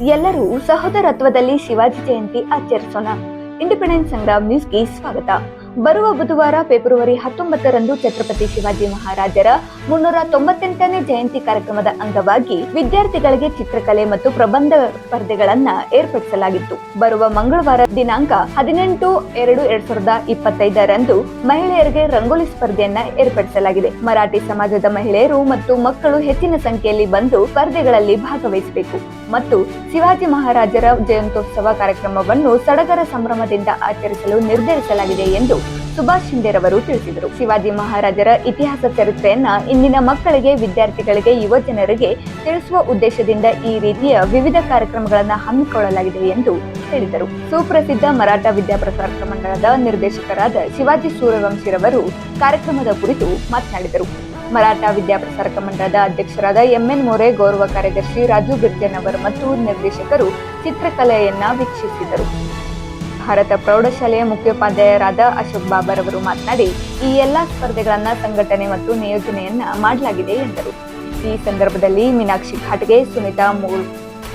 ಎಲ್ಲರೂ ಸಹೋದರತ್ವದಲ್ಲಿ ಶಿವಾಜಿ ಜಯಂತಿ ಆಚರಿಸೋಣ. ಇಂಡಿಪೆಂಡೆನ್ಸ್ ಸಂಗ್ರಾಮ್ ನ್ಯೂಸ್ಗೆ ಸ್ವಾಗತ. ಬರುವ ಬುಧವಾರ, ಫೆಬ್ರವರಿ ಹತ್ತೊಂಬತ್ತರಂದು ಛತ್ರಪತಿ ಶಿವಾಜಿ ಮಹಾರಾಜರ ಮುನ್ನೂರ ತೊಂಬತ್ತೆಂಟನೇ ಜಯಂತಿ ಕಾರ್ಯಕ್ರಮದ ಅಂಗವಾಗಿ ವಿದ್ಯಾರ್ಥಿಗಳಿಗೆ ಚಿತ್ರಕಲೆ ಮತ್ತು ಪ್ರಬಂಧ ಸ್ಪರ್ಧೆಗಳನ್ನ ಏರ್ಪಡಿಸಲಾಗಿತ್ತು. ಬರುವ ಮಂಗಳವಾರ ದಿನಾಂಕ ಹದಿನೆಂಟು ಎರಡು ಎರಡ್ ಸಾವಿರದ ಇಪ್ಪತ್ತೈದರಂದು ಮಹಿಳೆಯರಿಗೆ ರಂಗೋಲಿ ಸ್ಪರ್ಧೆಯನ್ನ ಏರ್ಪಡಿಸಲಾಗಿದೆ. ಮರಾಠಿ ಸಮಾಜದ ಮಹಿಳೆಯರು ಮತ್ತು ಮಕ್ಕಳು ಹೆಚ್ಚಿನ ಸಂಖ್ಯೆಯಲ್ಲಿ ಬಂದು ಸ್ಪರ್ಧೆಗಳಲ್ಲಿ ಭಾಗವಹಿಸಬೇಕು. ಮತ್ತು ಶಿವಾಜಿ ಮಹಾರಾಜರ ಜಯಂತ್ಯೋತ್ಸವ ಕಾರ್ಯಕ್ರಮವನ್ನು ಸಡಗರ ಸಂಭ್ರಮದಿಂದ ಆಚರಿಸಲು ನಿರ್ಧರಿಸಲಾಗಿದೆ ಎಂದು ಸುಭಾಷ್ ಶಿಂದೆರವರು ತಿಳಿಸಿದರು. ಶಿವಾಜಿ ಮಹಾರಾಜರ ಇತಿಹಾಸ ಚರಿತ್ರೆಯನ್ನ ಇಂದಿನ ಮಕ್ಕಳಿಗೆ, ವಿದ್ಯಾರ್ಥಿಗಳಿಗೆ ಯುವಜನರಿಗೆ ತಿಳಿಸುವ ಉದ್ದೇಶದಿಂದ ಈ ರೀತಿಯ ವಿವಿಧ ಕಾರ್ಯಕ್ರಮಗಳನ್ನು ಹಮ್ಮಿಕೊಳ್ಳಲಾಗಿದೆ ಎಂದು ಹೇಳಿದರು. ಸುಪ್ರಸಿದ್ಧ ಮರಾಠ ವಿದ್ಯಾಪ್ರಸಾರ ಮಂಡಳದ ನಿರ್ದೇಶಕರಾದ ಶಿವಾಜಿ ಸೂರ್ಯವಂಶಿರವರು ಕಾರ್ಯಕ್ರಮದ ಕುರಿತು ಮಾತನಾಡಿದರು. ಮರಾಠ ವಿದ್ಯಾಪ್ರಸಾರಕ ಮಂಡಳದ ಅಧ್ಯಕ್ಷರಾದ ಎಂಎನ್ ಮೋರೆ, ಗೌರವ ಕಾರ್ಯದರ್ಶಿ ರಾಜು ಬಿರ್ಜನ್ ಅವರು ಮತ್ತು ನಿರ್ದೇಶಕರು ಚಿತ್ರಕಲೆಯನ್ನ ವೀಕ್ಷಿಸಿದರು. ಭಾರತ ಪ್ರೌಢಶಾಲೆಯ ಮುಖ್ಯೋಪಾಧ್ಯಾಯರಾದ ಅಶೋಕ್ ಬಾಬರ್ ಅವರು ಮಾತನಾಡಿ, ಈ ಎಲ್ಲಾ ಸ್ಪರ್ಧೆಗಳನ್ನ ಸಂಘಟನೆ ಮತ್ತು ನಿಯೋಜನೆಯನ್ನ ಮಾಡಲಾಗಿದೆ ಎಂದರು. ಈ ಸಂದರ್ಭದಲ್ಲಿ ಮೀನಾಕ್ಷಿ ಖಾಟ್ಗೆ ಸುನಿತಾ ಮೂಲ್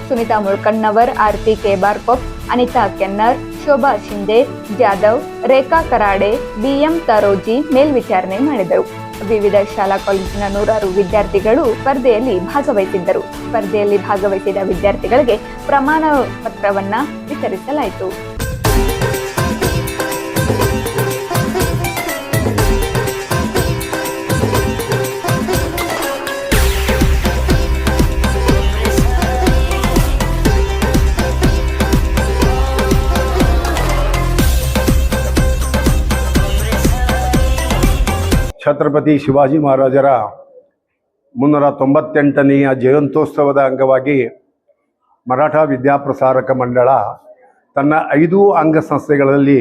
ಸುನಿತಾ ಮುಳ್ಕಣ್ಣವರ್, ಆರತಿ ಕೇಬಾರ್ಕೊಪ್ ಅನಿತಾ ಕೆನ್ನರ್, ಶೋಭಾ ಶಿಂದೆ ಜಾಧವ್, ರೇಖಾ ಕರಾಡೆ, ಬಿಎಂ ತರೋಜಿ ಮೇಲ್ವಿಚಾರಣೆ ಮಾಡಿದರು. ವಿವಿಧ ಶಾಲಾ ಕಾಲೇಜಿನ ನೂರಾರು ವಿದ್ಯಾರ್ಥಿಗಳು ಸ್ಪರ್ಧೆಯಲ್ಲಿ ಭಾಗವಹಿಸಿದ್ದರು. ಸ್ಪರ್ಧೆಯಲ್ಲಿ ಭಾಗವಹಿಸಿದ ವಿದ್ಯಾರ್ಥಿಗಳಿಗೆ ಪ್ರಮಾಣ ಪತ್ರವನ್ನ ವಿತರಿಸಲಾಯಿತು. ಛತ್ರಪತಿ ಶಿವಾಜಿ ಮಹಾರಾಜರ ಮುನ್ನೂರ ತೊಂಬತ್ತೆಂಟನೆಯ ಜಯಂತ್ಯೋತ್ಸವದ ಅಂಗವಾಗಿ ಮರಾಠ ವಿದ್ಯಾಪ್ರಸಾರಕ ಮಂಡಳ ತನ್ನ ಐದು ಅಂಗಸಂಸ್ಥೆಗಳಲ್ಲಿ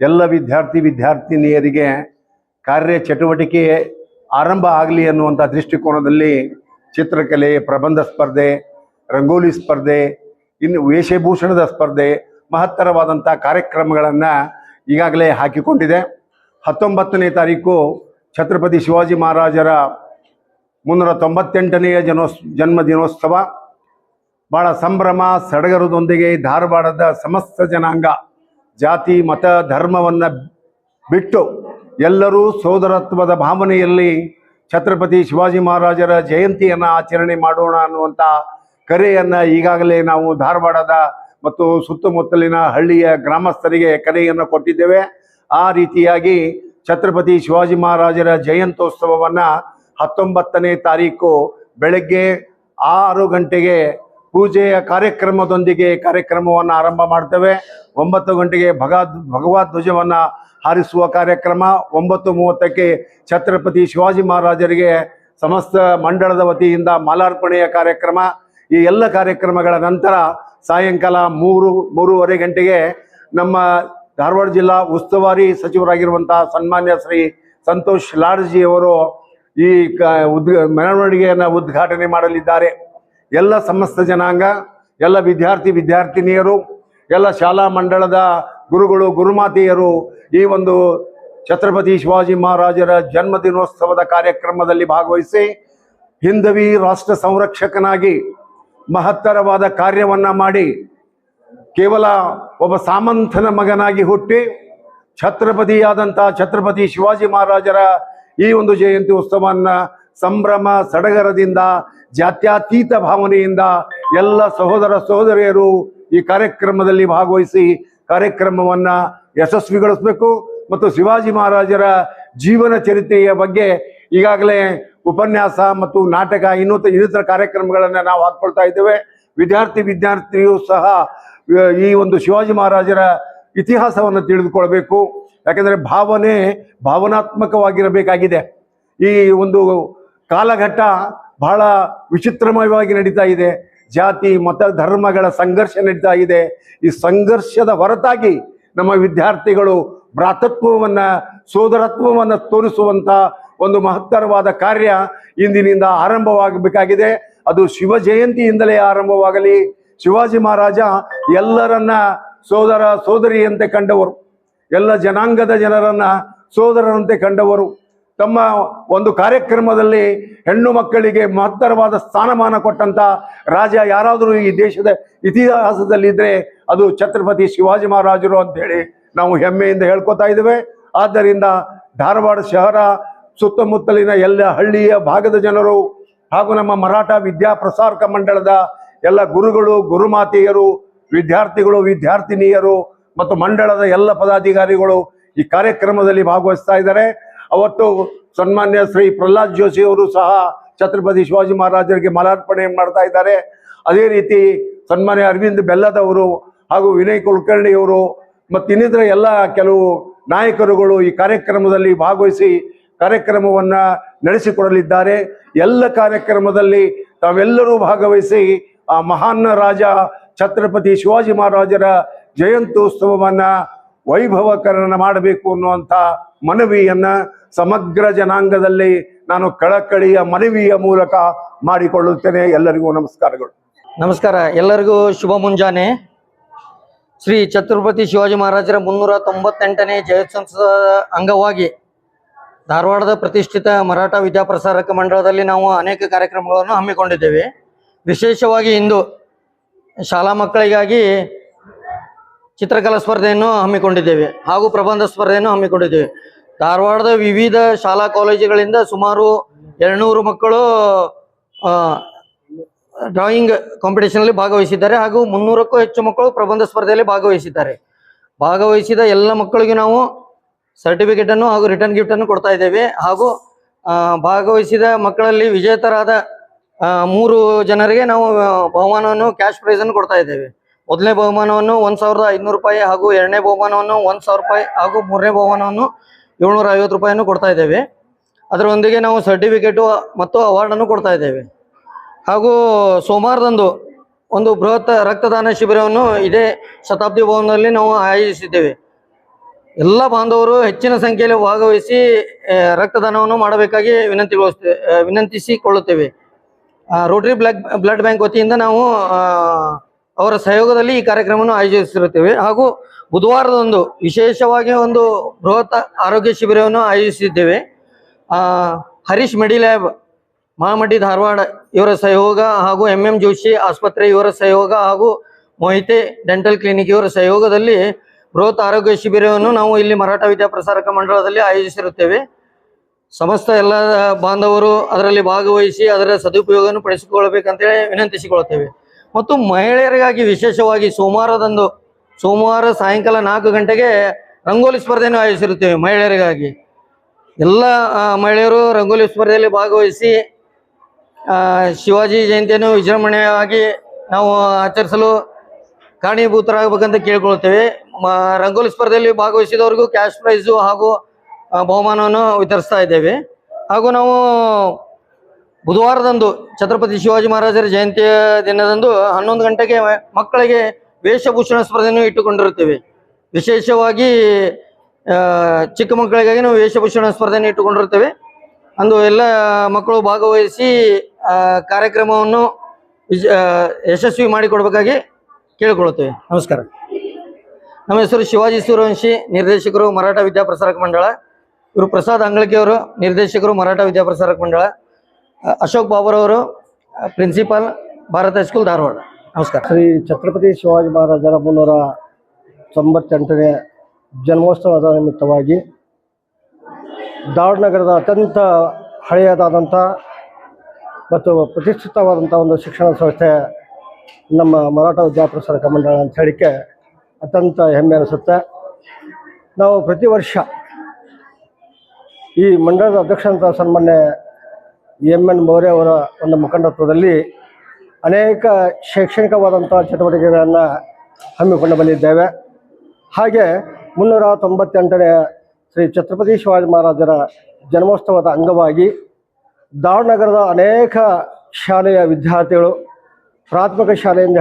ಎಲ್ಲ ವಿದ್ಯಾರ್ಥಿ ವಿದ್ಯಾರ್ಥಿನಿಯರಿಗೆ ಕಾರ್ಯ ಚಟುವಟಿಕೆ ಆರಂಭ ಆಗಲಿ ಅನ್ನುವಂಥ ದೃಷ್ಟಿಕೋನದಲ್ಲಿ ಚಿತ್ರಕಲೆ, ಪ್ರಬಂಧ ಸ್ಪರ್ಧೆ, ರಂಗೋಲಿ ಸ್ಪರ್ಧೆ, ಇನ್ನು ವೇಷಭೂಷಣದ ಸ್ಪರ್ಧೆ, ಮಹತ್ತರವಾದಂಥ ಕಾರ್ಯಕ್ರಮಗಳನ್ನು ಈಗಾಗಲೇ ಹಾಕಿಕೊಂಡಿದೆ. ಹತ್ತೊಂಬತ್ತನೇ ತಾರೀಕು ಛತ್ರಪತಿ ಶಿವಾಜಿ ಮಹಾರಾಜರ ಮುನ್ನೂರ ತೊಂಬತ್ತೆಂಟನೆಯ ಜನೋ ಜನ್ಮ ದಿನೋತ್ಸವ ಭಾಳ ಸಂಭ್ರಮ, ಸಡಗರದೊಂದಿಗೆ ಧಾರವಾಡದ ಸಮಸ್ತ ಜನಾಂಗ ಜಾತಿ, ಮತ, ಧರ್ಮವನ್ನು ಬಿಟ್ಟು ಎಲ್ಲರೂ ಸೋದರತ್ವದ ಭಾವನೆಯಲ್ಲಿ ಛತ್ರಪತಿ ಶಿವಾಜಿ ಮಹಾರಾಜರ ಜಯಂತಿಯನ್ನು ಆಚರಣೆ ಮಾಡೋಣ ಅನ್ನುವಂಥ ಕರೆಯನ್ನು ಈಗಾಗಲೇ ನಾವು ಧಾರವಾಡದ ಮತ್ತು ಸುತ್ತಮುತ್ತಲಿನ ಹಳ್ಳಿಯ ಗ್ರಾಮಸ್ಥರಿಗೆ ಕರೆಯನ್ನು ಕೊಟ್ಟಿದ್ದೇವೆ. ಆ ರೀತಿಯಾಗಿ ಛತ್ರಪತಿ ಶಿವಾಜಿ ಮಹಾರಾಜರ ಜಯಂತ್ಯೋತ್ಸವವನ್ನು ಹತ್ತೊಂಬತ್ತನೇ ತಾರೀಕು ಬೆಳಗ್ಗೆ ಆರು ಗಂಟೆಗೆ ಪೂಜೆಯ ಕಾರ್ಯಕ್ರಮದೊಂದಿಗೆ ಕಾರ್ಯಕ್ರಮವನ್ನು ಆರಂಭ ಮಾಡ್ತೇವೆ. ಒಂಬತ್ತು ಗಂಟೆಗೆ ಭಗಾ ಭಗವದ್ ಧ್ವಜವನ್ನು ಹಾರಿಸುವ ಕಾರ್ಯಕ್ರಮ. ಒಂಬತ್ತು ಮೂವತ್ತಕ್ಕೆ ಛತ್ರಪತಿ ಶಿವಾಜಿ ಮಹಾರಾಜರಿಗೆ ಸಮಸ್ತ ಮಂಡಳದ ವತಿಯಿಂದ ಮಾಲಾರ್ಪಣೆಯ ಕಾರ್ಯಕ್ರಮ. ಈ ಎಲ್ಲ ಕಾರ್ಯಕ್ರಮಗಳ ನಂತರ ಸಾಯಂಕಾಲ ಮೂರು ಮೂರುವರೆ ಗಂಟೆಗೆ ನಮ್ಮ ಧಾರವಾಡ ಜಿಲ್ಲಾ ಉಸ್ತುವಾರಿ ಸಚಿವರಾಗಿರುವಂಥ ಸನ್ಮಾನ್ಯ ಶ್ರೀ ಸಂತೋಷ್ ಲಾಡ್ಜಿ ಅವರು ಈ ಕ ಉದ್ ಮೆರವಣಿಗೆಯನ್ನು ಉದ್ಘಾಟನೆ ಮಾಡಲಿದ್ದಾರೆ. ಎಲ್ಲ ಸಮಸ್ತ ಜನಾಂಗ, ಎಲ್ಲ ವಿದ್ಯಾರ್ಥಿ ವಿದ್ಯಾರ್ಥಿನಿಯರು, ಎಲ್ಲ ಶಾಲಾ ಮಂಡಳದ ಗುರುಗಳು, ಗುರುಮಾತೆಯರು ಈ ಒಂದು ಛತ್ರಪತಿ ಶಿವಾಜಿ ಮಹಾರಾಜರ ಜನ್ಮ ದಿನೋತ್ಸವದ ಕಾರ್ಯಕ್ರಮದಲ್ಲಿ ಭಾಗವಹಿಸಿ ಹಿಂದವಿ ರಾಷ್ಟ್ರ ಸಂರಕ್ಷಕನಾಗಿ ಮಹತ್ತರವಾದ ಕಾರ್ಯವನ್ನು ಮಾಡಿ ಕೇವಲ ಒಬ್ಬ ಸಾಮಂತನ ಮಗನಾಗಿ ಹುಟ್ಟಿ ಛತ್ರಪತಿಯಾದಂಥ ಛತ್ರಪತಿ ಶಿವಾಜಿ ಮಹಾರಾಜರ ಈ ಒಂದು ಜಯಂತಿ ಉತ್ಸವವನ್ನು ಸಂಭ್ರಮ, ಸಡಗರದಿಂದ, ಜಾತ್ಯತೀತ ಭಾವನೆಯಿಂದ ಎಲ್ಲ ಸಹೋದರ ಸಹೋದರಿಯರು ಈ ಕಾರ್ಯಕ್ರಮದಲ್ಲಿ ಭಾಗವಹಿಸಿ ಕಾರ್ಯಕ್ರಮವನ್ನು ಯಶಸ್ವಿಗೊಳಿಸಬೇಕು. ಮತ್ತು ಶಿವಾಜಿ ಮಹಾರಾಜರ ಜೀವನ ಚರಿತ್ರೆಯ ಬಗ್ಗೆ ಈಗಾಗಲೇ ಉಪನ್ಯಾಸ ಮತ್ತು ನಾಟಕ ಇನ್ನೂ ಇನ್ನಿತರ ಕಾರ್ಯಕ್ರಮಗಳನ್ನು ನಾವು ಹಾಕ್ಕೊಳ್ತಾ ಇದ್ದೇವೆ. ವಿದ್ಯಾರ್ಥಿ ವಿದ್ಯಾರ್ಥಿಯು ಸಹ ಈ ಒಂದು ಶಿವಾಜಿ ಮಹಾರಾಜರ ಇತಿಹಾಸವನ್ನು ತಿಳಿದುಕೊಳ್ಬೇಕು. ಯಾಕೆಂದರೆ ಭಾವನೆ ಭಾವನಾತ್ಮಕವಾಗಿರಬೇಕಾಗಿದೆ. ಈ ಒಂದು ಕಾಲಘಟ್ಟ ಬಹಳ ವಿಚಿತ್ರಮಯವಾಗಿ ನಡೀತಾ ಇದೆ. ಜಾತಿ, ಮತ, ಧರ್ಮಗಳ ಸಂಘರ್ಷ ನಡೀತಾ ಇದೆ. ಈ ಸಂಘರ್ಷದ ಹೊರತಾಗಿ ನಮ್ಮ ವಿದ್ಯಾರ್ಥಿಗಳು ಭ್ರಾತತ್ವವನ್ನು, ಸೋದರತ್ವವನ್ನು ತೋರಿಸುವಂಥ ಒಂದು ಮಹತ್ತರವಾದ ಕಾರ್ಯ ಇಂದಿನಿಂದ ಆರಂಭವಾಗಬೇಕಾಗಿದೆ. ಅದು ಶಿವ ಜಯಂತಿಯಿಂದಲೇ ಆರಂಭವಾಗಲಿ ಶಿವಾಜಿ ಮಹಾರಾಜ ಎಲ್ಲರನ್ನ ಸೋದರ ಸೋದರಿಯಂತೆ ಕಂಡವರು. ಎಲ್ಲ ಜನಾಂಗದ ಜನರನ್ನ ಸೋದರರಂತೆ ಕಂಡವರು. ತಮ್ಮ ಒಂದು ಕಾರ್ಯಕ್ರಮದಲ್ಲಿ ಹೆಣ್ಣು ಮಕ್ಕಳಿಗೆ ಮಹತ್ತರವಾದ ಸ್ಥಾನಮಾನ ಕೊಟ್ಟಂತ ರಾಜ ಯಾರಾದರೂ ಈ ದೇಶದ ಇತಿಹಾಸದಲ್ಲಿ ಇದ್ರೆ ಅದು ಛತ್ರಪತಿ ಶಿವಾಜಿ ಮಹಾರಾಜರು ಅಂತ ಹೇಳಿ ನಾವು ಹೆಮ್ಮೆಯಿಂದ ಹೇಳ್ಕೊತಾ ಇದ್ದೇವೆ. ಆದ್ದರಿಂದ ಧಾರವಾಡ ಶಹರ ಸುತ್ತಮುತ್ತಲಿನ ಎಲ್ಲ ಹಳ್ಳಿಯ ಭಾಗದ ಜನರು ಹಾಗೂ ನಮ್ಮ ಮರಾಠ ವಿದ್ಯಾ ಪ್ರಸಾರಕ ಮಂಡಳದ ಎಲ್ಲ ಗುರುಗಳು, ಗುರುಮಾತೆಯರು, ವಿದ್ಯಾರ್ಥಿಗಳು, ವಿದ್ಯಾರ್ಥಿನಿಯರು ಮತ್ತು ಮಂಡಳದ ಎಲ್ಲ ಪದಾಧಿಕಾರಿಗಳು ಈ ಕಾರ್ಯಕ್ರಮದಲ್ಲಿ ಭಾಗವಹಿಸ್ತಾ ಇದ್ದಾರೆ. ಅವತ್ತು ಸನ್ಮಾನ್ಯ ಶ್ರೀ ಪ್ರಹ್ಲಾದ್ ಜೋಶಿ ಅವರು ಸಹ ಛತ್ರಪತಿ ಶಿವಾಜಿ ಮಹಾರಾಜರಿಗೆ ಮಾಲಾರ್ಪಣೆ ಮಾಡ್ತಾ ಇದ್ದಾರೆ. ಅದೇ ರೀತಿ ಸನ್ಮಾನ್ಯ ಅರವಿಂದ್ ಬೆಲ್ಲದವರು ಹಾಗೂ ವಿನಯ್ ಕುಲಕರ್ಣಿ ಅವರು ಮತ್ತು ಇನ್ನಿತರ ಎಲ್ಲ ಕೆಲವು ನಾಯಕರುಗಳು ಈ ಕಾರ್ಯಕ್ರಮದಲ್ಲಿ ಭಾಗವಹಿಸಿ ಕಾರ್ಯಕ್ರಮವನ್ನು ನಡೆಸಿಕೊಡಲಿದ್ದಾರೆ. ಎಲ್ಲ ಕಾರ್ಯಕ್ರಮದಲ್ಲಿ ತಾವೆಲ್ಲರೂ ಭಾಗವಹಿಸಿ ಆ ಮಹಾನ್ ರಾಜ ಛತ್ರಪತಿ ಶಿವಾಜಿ ಮಹಾರಾಜರ ಜಯಂತ್ಯೋತ್ಸವವನ್ನ ವೈಭವಕರಣ ಮಾಡಬೇಕು ಅನ್ನುವಂಥ ಮನವಿಯನ್ನ ಸಮಗ್ರ ಜನಾಂಗದಲ್ಲಿ ನಾನು ಕಳಕಳಿಯ ಮನವಿಯ ಮೂಲಕ ಮಾಡಿಕೊಳ್ಳುತ್ತೇನೆ. ಎಲ್ಲರಿಗೂ ನಮಸ್ಕಾರಗಳು. ನಮಸ್ಕಾರ. ಎಲ್ಲರಿಗೂ ಶುಭ ಮುಂಜಾನೆ. ಶ್ರೀ ಛತ್ರಪತಿ ಶಿವಾಜಿ ಮಹಾರಾಜರ ಮುನ್ನೂರ ತೊಂಬತ್ತೆಂಟನೇ ಜಯೋತ್ಸವದ ಅಂಗವಾಗಿ ಧಾರವಾಡದ ಪ್ರತಿಷ್ಠಿತ ಮರಾಠ ವಿದ್ಯಾಪ್ರಸಾರಕ ಮಂಡಳದಲ್ಲಿ ನಾವು ಅನೇಕ ಕಾರ್ಯಕ್ರಮಗಳನ್ನು ಹಮ್ಮಿಕೊಂಡಿದ್ದೇವೆ. ವಿಶೇಷವಾಗಿ ಇಂದು ಶಾಲಾ ಮಕ್ಕಳಿಗಾಗಿ ಚಿತ್ರಕಲಾ ಸ್ಪರ್ಧೆಯನ್ನು ಹಮ್ಮಿಕೊಂಡಿದ್ದೇವೆ ಹಾಗೂ ಪ್ರಬಂಧ ಸ್ಪರ್ಧೆಯನ್ನು ಹಮ್ಮಿಕೊಂಡಿದ್ದೇವೆ. ಧಾರವಾಡದ ವಿವಿಧ ಶಾಲಾ ಕಾಲೇಜುಗಳಿಂದ ಸುಮಾರು ಎರಡ್ನೂರು ಮಕ್ಕಳು ಡ್ರಾಯಿಂಗ್ ಕಾಂಪಿಟೇಷನಲ್ಲಿ ಭಾಗವಹಿಸಿದ್ದಾರೆ ಹಾಗೂ ಮುನ್ನೂರಕ್ಕೂ ಹೆಚ್ಚು ಮಕ್ಕಳು ಪ್ರಬಂಧ ಸ್ಪರ್ಧೆಯಲ್ಲಿ ಭಾಗವಹಿಸಿದ್ದಾರೆ. ಭಾಗವಹಿಸಿದ ಎಲ್ಲ ಮಕ್ಕಳಿಗೆ ನಾವು ಸರ್ಟಿಫಿಕೇಟನ್ನು ಹಾಗೂ ರಿಟರ್ನ್ ಗಿಫ್ಟನ್ನು ಕೊಡ್ತಾ ಇದ್ದೇವೆ ಹಾಗೂ ಭಾಗವಹಿಸಿದ ಮಕ್ಕಳಲ್ಲಿ ವಿಜೇತರಾದ ಮೂರು ಜನರಿಗೆ ನಾವು ಬಹುಮಾನವನ್ನು ಕ್ಯಾಶ್ ಪ್ರೈಸ್ ಅನ್ನು ಕೊಡ್ತಾ ಇದ್ದೇವೆ. ಮೊದಲನೇ ಬಹುಮಾನವನ್ನು ಒಂದ್ ಸಾವಿರದ ಐನೂರು ರೂಪಾಯಿ ಹಾಗೂ ಎರಡನೇ ಬಹುಮಾನವನ್ನು ಒಂದ್ ಸಾವಿರ ರೂಪಾಯಿ ಹಾಗೂ ಮೂರನೇ ಬಹುಮಾನವನ್ನು ಏಳ್ನೂರ ಐವತ್ತು ರೂಪಾಯಿಯನ್ನು ಕೊಡ್ತಾ ಇದ್ದೇವೆ. ಅದರೊಂದಿಗೆ ನಾವು ಸರ್ಟಿಫಿಕೇಟು ಮತ್ತು ಅವಾರ್ಡನ್ನು ಕೊಡ್ತಾ ಇದ್ದೇವೆ. ಹಾಗೂ ಸೋಮವಾರದಂದು ಒಂದು ಬೃಹತ್ ರಕ್ತದಾನ ಶಿಬಿರವನ್ನು ಇದೇ ಶತಾಬ್ದಿ ಭವನದಲ್ಲಿ ನಾವು ಆಯೋಜಿಸಿದ್ದೇವೆ. ಎಲ್ಲ ಬಾಂಧವರು ಹೆಚ್ಚಿನ ಸಂಖ್ಯೆಯಲ್ಲಿ ಭಾಗವಹಿಸಿ ರಕ್ತದಾನವನ್ನು ಮಾಡಬೇಕಾಗಿ ವಿನಂತಿಗೊಳಿಸ್ತೇವೆ ವಿನಂತಿಸಿಕೊಳ್ಳುತ್ತೇವೆ. ರೋಟರಿ ಬ್ಲಡ್ ಬ್ಲಡ್ ಬ್ಯಾಂಕ್ ವತಿಯಿಂದ ನಾವು ಅವರ ಸಹಯೋಗದಲ್ಲಿ ಈ ಕಾರ್ಯಕ್ರಮವನ್ನು ಆಯೋಜಿಸಿರುತ್ತೇವೆ. ಹಾಗೂ ಬುಧವಾರದಂದು ವಿಶೇಷವಾಗಿ ಒಂದು ಬೃಹತ್ ಆರೋಗ್ಯ ಶಿಬಿರವನ್ನು ಆಯೋಜಿಸಿದ್ದೇವೆ. ಹರೀಶ್ ಮೆಡಿಲ್ಯಾಬ್ ಮಹಾಮಡಿ ಧಾರವಾಡ ಇವರ ಸಹಯೋಗ ಹಾಗೂ ಎಂ ಎಂ ಜೋಶಿ ಆಸ್ಪತ್ರೆ ಇವರ ಸಹಯೋಗ ಹಾಗೂ ಮೊಹಿತೆ ಡೆಂಟಲ್ ಕ್ಲಿನಿಕ್ ಇವರ ಸಹಯೋಗದಲ್ಲಿ ಬೃಹತ್ ಆರೋಗ್ಯ ಶಿಬಿರವನ್ನು ನಾವು ಇಲ್ಲಿ ಮರಾಠ ವಿದ್ಯಾ ಪ್ರಸಾರಕ ಮಂಡಳದಲ್ಲಿ ಆಯೋಜಿಸಿರುತ್ತೇವೆ. ಸಮಸ್ತ ಎಲ್ಲ ಬಾಂಧವರು ಅದರಲ್ಲಿ ಭಾಗವಹಿಸಿ ಅದರ ಸದುಪಯೋಗವನ್ನು ಪಡಿಸಿಕೊಳ್ಳಬೇಕಂತೇಳಿ ವಿನಂತಿಸಿಕೊಳ್ಳುತ್ತೇವೆ. ಮತ್ತು ಮಹಿಳೆಯರಿಗಾಗಿ ವಿಶೇಷವಾಗಿ ಸೋಮವಾರದಂದು ಸೋಮವಾರ ಸಾಯಂಕಾಲ ನಾಲ್ಕು ಗಂಟೆಗೆ ರಂಗೋಲಿ ಸ್ಪರ್ಧೆಯನ್ನು ಆಯೋಜಿಸಿರುತ್ತೇವೆ ಮಹಿಳೆಯರಿಗಾಗಿ. ಎಲ್ಲ ಮಹಿಳೆಯರು ರಂಗೋಲಿ ಸ್ಪರ್ಧೆಯಲ್ಲಿ ಭಾಗವಹಿಸಿ ಶಿವಾಜಿ ಜಯಂತಿಯನ್ನು ವಿಜೃಂಭಣೆಯಾಗಿ ನಾವು ಆಚರಿಸಲು ಕಾರಣೀಭೂತರಾಗಬೇಕಂತ ಕೇಳಿಕೊಳ್ಳುತ್ತೇವೆ. ರಂಗೋಲಿ ಸ್ಪರ್ಧೆಯಲ್ಲಿ ಭಾಗವಹಿಸಿದವರಿಗೂ ಕ್ಯಾಶ್ ಪ್ರೈಸು ಹಾಗೂ ಬಹುಮಾನವನ್ನು ವಿತರಿಸ್ತಾ ಇದ್ದೇವೆ. ಹಾಗೂ ನಾವು ಬುಧವಾರದಂದು ಛತ್ರಪತಿ ಶಿವಾಜಿ ಮಹಾರಾಜರ ಜಯಂತಿಯ ದಿನದಂದು ಹನ್ನೊಂದು ಗಂಟೆಗೆ ಮಕ್ಕಳಿಗೆ ವೇಷಭೂಷಣ ಸ್ಪರ್ಧೆಯನ್ನು ಇಟ್ಟುಕೊಂಡಿರುತ್ತೇವೆ. ವಿಶೇಷವಾಗಿ ಚಿಕ್ಕ ಮಕ್ಕಳಿಗಾಗಿ ನಾವು ವೇಷಭೂಷಣ ಸ್ಪರ್ಧೆಯನ್ನು ಇಟ್ಟುಕೊಂಡಿರುತ್ತೇವೆ. ಅಂದು ಎಲ್ಲ ಮಕ್ಕಳು ಭಾಗವಹಿಸಿ ಕಾರ್ಯಕ್ರಮವನ್ನು ಯಶಸ್ವಿ ಮಾಡಿಕೊಡ್ಬೇಕಾಗಿ ಕೇಳಿಕೊಳ್ಳುತ್ತೇವೆ. ನಮಸ್ಕಾರ. ನಮ್ಮ ಹೆಸರು ಶಿವಾಜಿ ಸೂರ್ಯವಂಶಿ, ನಿರ್ದೇಶಕರು ಮರಾಠ ವಿದ್ಯಾಪ್ರಸಾರಕ ಮಂಡಳ. ಇವರು ಪ್ರಸಾದ್ ಅಂಗಳಿಕೆಯವರು ನಿರ್ದೇಶಕರು Maratha Vidyaprasarak Mandal Ashok ಬಾಬರವರು principal Bharat high school Dharwad. ನಮಸ್ಕಾರ. ಶ್ರೀ ಛತ್ರಪತಿ ಶಿವಾಜಿ ಮಹಾರಾಜರ ಮುನ್ನೂರ ತೊಂಬತ್ತೆಂಟನೇ ಜನ್ಮೋತ್ಸವದ ನಿಮಿತ್ತವಾಗಿ ಧಾರವಾಡ ನಗರದ ಅತ್ಯಂತ ಹಳೆಯದಾದಂಥ ಮತ್ತು ಪ್ರತಿಷ್ಠಿತವಾದಂಥ ಒಂದು ಶಿಕ್ಷಣ ಸಂಸ್ಥೆ ನಮ್ಮ ಮರಾಠ ವಿದ್ಯಾಪ್ರಸಾರಕ ಮಂಡಳ ಅಂತ ಹೇಳಿಕೆ ಅತ್ಯಂತ ಹೆಮ್ಮೆ ಅನಿಸುತ್ತೆ. ನಾವು ಪ್ರತಿ ವರ್ಷ ಈ ಮಂಡಳದ ಅಧ್ಯಕ್ಷರಂತ ಸನ್ಮಾನ್ಯ ಎಂ ಎನ್ ಮೌರ್ಯ ಅವರ ಒಂದು ಮುಖಂಡತ್ವದಲ್ಲಿ ಅನೇಕ ಶೈಕ್ಷಣಿಕವಾದಂಥ ಚಟುವಟಿಕೆಗಳನ್ನು ಹಮ್ಮಿಕೊಂಡು ಬಂದಿದ್ದೇವೆ. ಹಾಗೆ ಮುನ್ನೂರ ತೊಂಬತ್ತೆಂಟನೇ ಶ್ರೀ ಛತ್ರಪತಿ ಶಿವಾಜಿ ಮಹಾರಾಜರ ಜನ್ಮೋತ್ಸವದ ಅಂಗವಾಗಿ ದಾವಣಗೆರೆದ ಅನೇಕ ಶಾಲೆಯ ವಿದ್ಯಾರ್ಥಿಗಳು ಪ್ರಾಥಮಿಕ ಶಾಲೆಯಿಂದ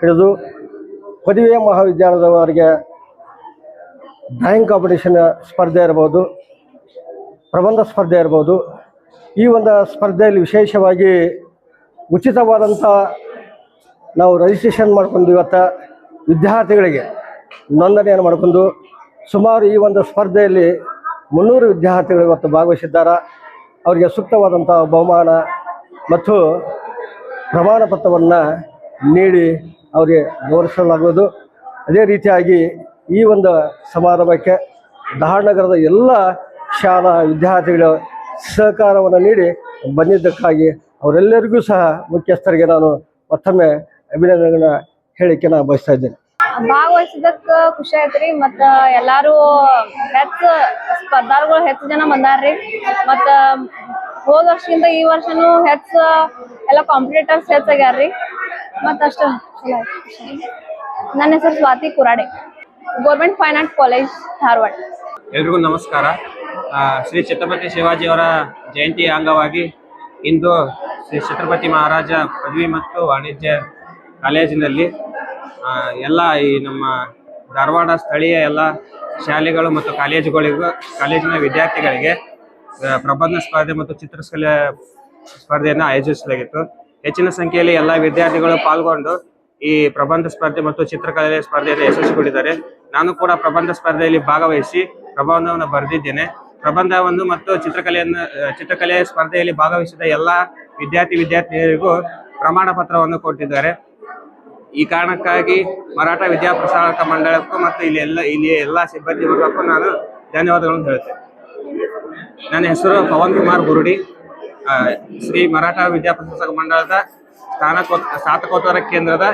ಹಿಡಿದು ಪದವಿಯ ಮಹಾವಿದ್ಯಾಲಯದವರಿಗೆ ಡ್ರಾಯಿಂಗ್ ಕಾಂಪಿಟೇಷನ್ ಸ್ಪರ್ಧೆ ಇರ್ಬೋದು ಪ್ರಬಂಧ ಸ್ಪರ್ಧೆ ಇರ್ಬೋದು. ಈ ಒಂದು ಸ್ಪರ್ಧೆಯಲ್ಲಿ ವಿಶೇಷವಾಗಿ ಉಚಿತವಾದಂಥ ನಾವು ರಿಜಿಸ್ಟ್ರೇಷನ್ ಮಾಡ್ಕೊಂಡು ಇವತ್ತು ವಿದ್ಯಾರ್ಥಿಗಳಿಗೆ ನೋಂದಣಿಯನ್ನು ಮಾಡಿಕೊಂಡು ಸುಮಾರು ಈ ಒಂದು ಸ್ಪರ್ಧೆಯಲ್ಲಿ ಮುನ್ನೂರು ವಿದ್ಯಾರ್ಥಿಗಳು ಇವತ್ತು ಭಾಗವಹಿಸಿದ್ದಾರೆ. ಅವರಿಗೆ ಸೂಕ್ತವಾದಂಥ ಬಹುಮಾನ ಮತ್ತು ಪ್ರಮಾಣ ಪತ್ರವನ್ನು ನೀಡಿ ಅವರಿಗೆ ಗೌರವಿಸಲಾಗುವುದು ಅದೇ ರೀತಿಯಾಗಿ ಈ ಒಂದು ಸಮಾರಂಭಕ್ಕೆ ಧಾರನಗರದ ಎಲ್ಲ ಶಾಲಾ ವಿದ್ಯಾರ್ಥಿಗಳ ಸಹಕಾರವನ್ನು ನೀಡಿ ಬಂದಿದ್ದಕ್ಕಾಗಿ ಅವರೆಲ್ಲರಿಗೂ ಸಹ ಮುಖ್ಯಸ್ಥರಿಗೆ ನಾನು ಮತ್ತೊಮ್ಮೆ ಅಭಿನಂದನೆಗಳನ್ನ ಹೇಳಿಕೆ ನಾನು ಬಯಸ್ತಾ ಇದ್ದೇನೆ. ಭಾಗವಹಿಸಿದಕ್ಕ ಖುಷಿ ಆಯ್ತ್ರಿ ಮತ್ತ ಎಲ್ಲಾರು ಹೆಚ್ಚ ಸ್ಪರ್ಧಾರ್ಗಳು ಹೆಚ್ಚು ಜನ ಬಂದಾರ್ರಿ. ಮತ್ತ ಹೋದ ವರ್ಷದಿಂದ ಈ ವರ್ಷನು ಹೆಚ್ಚ ಎಲ್ಲ ಕಾಂಪಿಟೇಟರ್ಸ್ ಹೆಚ್ಚಾಗ್ಯಾರ್ರಿ ಮತ್ತ ಅಷ್ಟ. ನನ್ನ ಹೆಸರು Swati Kurade. Government fine art college Dharwad. ಎಲ್ರಿಗೂ ನಮಸ್ಕಾರ. ಶ್ರೀ ಛತ್ರಪತಿ ಶಿವಾಜಿಯವರ ಜಯಂತಿ ಅಂಗವಾಗಿ ಇಂದು ಶ್ರೀ ಛತ್ರಪತಿ ಮಹಾರಾಜ ಪದವಿ ಮತ್ತು ವಾಣಿಜ್ಯ ಕಾಲೇಜಿನಲ್ಲಿ ಎಲ್ಲ ಈ ನಮ್ಮ ಧಾರವಾಡ ಸ್ಥಳೀಯ ಎಲ್ಲ ಶಾಲೆಗಳು ಮತ್ತು ಕಾಲೇಜುಗಳಿಗೂ, ಕಾಲೇಜಿನ ವಿದ್ಯಾರ್ಥಿಗಳಿಗೆ ಪ್ರಬಂಧ ಸ್ಪರ್ಧೆ ಮತ್ತು ಚಿತ್ರಕಲೆ ಸ್ಪರ್ಧೆಯನ್ನು ಆಯೋಜಿಸಲಾಗಿತ್ತು. ಹೆಚ್ಚಿನ ಸಂಖ್ಯೆಯಲ್ಲಿ ಎಲ್ಲ ವಿದ್ಯಾರ್ಥಿಗಳು ಪಾಲ್ಗೊಂಡು ಈ ಪ್ರಬಂಧ ಸ್ಪರ್ಧೆ ಮತ್ತು ಚಿತ್ರಕಲೆ ಸ್ಪರ್ಧೆಯನ್ನು ಯಶಸ್ವಿಗೊಂಡಿದ್ದಾರೆ ನಾನು ಕೂಡ ಪ್ರಬಂಧ ಸ್ಪರ್ಧೆಯಲ್ಲಿ ಭಾಗವಹಿಸಿ ಪ್ರಬಂಧವನ್ನು ಬರೆದಿದ್ದೇನೆ. ಪ್ರಬಂಧವನ್ನು ಮತ್ತು ಚಿತ್ರಕಲೆಯನ್ನು, ಚಿತ್ರಕಲೆ ಸ್ಪರ್ಧೆಯಲ್ಲಿ ಭಾಗವಹಿಸಿದ ಎಲ್ಲ ವಿದ್ಯಾರ್ಥಿ ವಿದ್ಯಾರ್ಥಿನಿಯರಿಗೂ ಪ್ರಮಾಣ ಪತ್ರವನ್ನು ಕೊಟ್ಟಿದ್ದಾರೆ. ಈ ಕಾರಣಕ್ಕಾಗಿ ಮರಾಠ ವಿದ್ಯಾಪ್ರಸಾರಕ ಮಂಡಳಕ್ಕೂ ಮತ್ತು ಇಲ್ಲಿ ಎಲ್ಲ ಇಲ್ಲಿ ಎಲ್ಲ ಸಿಬ್ಬಂದಿ ವರ್ಗಕ್ಕೂ ನಾನು ಧನ್ಯವಾದಗಳನ್ನು ಹೇಳ್ತೇನೆ ನನ್ನ ಹೆಸರು ಪವನ್ ಕುಮಾರ್ ಗುರುಡಿ. ಶ್ರೀ ಮರಾಠ ವಿದ್ಯಾಪ್ರಸಾರಕ ಮಂಡಳದ ಸ್ನಾತಕೋತ್ತರ ಕೇಂದ್ರದ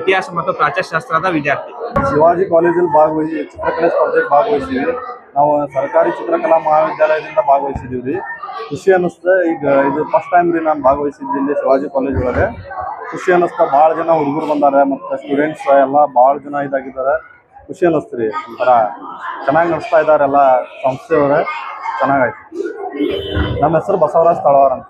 ಇತಿಹಾಸ ಮತ್ತು ಪ್ರಾಚ್ಯಶಾಸ್ತ್ರದ ವಿದ್ಯಾರ್ಥಿ. ಶಿವಾಜಿ ಕಾಲೇಜಲ್ಲಿ ಭಾಗವಹಿಸಿ, ಚಿತ್ರಕಲೆ ಸ್ಪರ್ಧೆಗೆ ಭಾಗವಹಿಸಿದ್ವಿ. ನಾವು ಸರ್ಕಾರಿ ಚಿತ್ರಕಲಾ ಮಹಾವಿದ್ಯಾಲಯದಿಂದ ಭಾಗವಹಿಸಿದ್ದೀವಿ. ಖುಷಿ ಅನ್ನಿಸ್ತದೆ ಈಗ ಇದು ಫಸ್ಟ್ ಟೈಮ್ ರೀ ನಾನು ಭಾಗವಹಿಸಿದ್ದೆ ಇಲ್ಲಿ ಶಿವಾಜಿ ಕಾಲೇಜ್ ಒಳಗೆ. ಖುಷಿ ಅನ್ನಿಸ್ತಾ ಭಾಳ ಜನ ಹುಡುಗರು ಬಂದಾರೆ ಮತ್ತು ಸ್ಟೂಡೆಂಟ್ಸ್ ಎಲ್ಲ ಭಾಳ ಜನ ಇದಾಗಿದ್ದಾರೆ. ಖುಷಿ ಅನ್ನಿಸ್ತು ರೀ, ಒಂಥರ ಚೆನ್ನಾಗಿ ನಡೆಸ್ತಾ ಇದ್ದಾರೆ ಎಲ್ಲ ಸಂಸ್ಥೆಯವರೇ. ಚೆನ್ನಾಗಾಯ್ತು. ನಮ್ಮ ಹೆಸರು ಬಸವರಾಜ್ ತಳವಾರ್ ಅಂತ.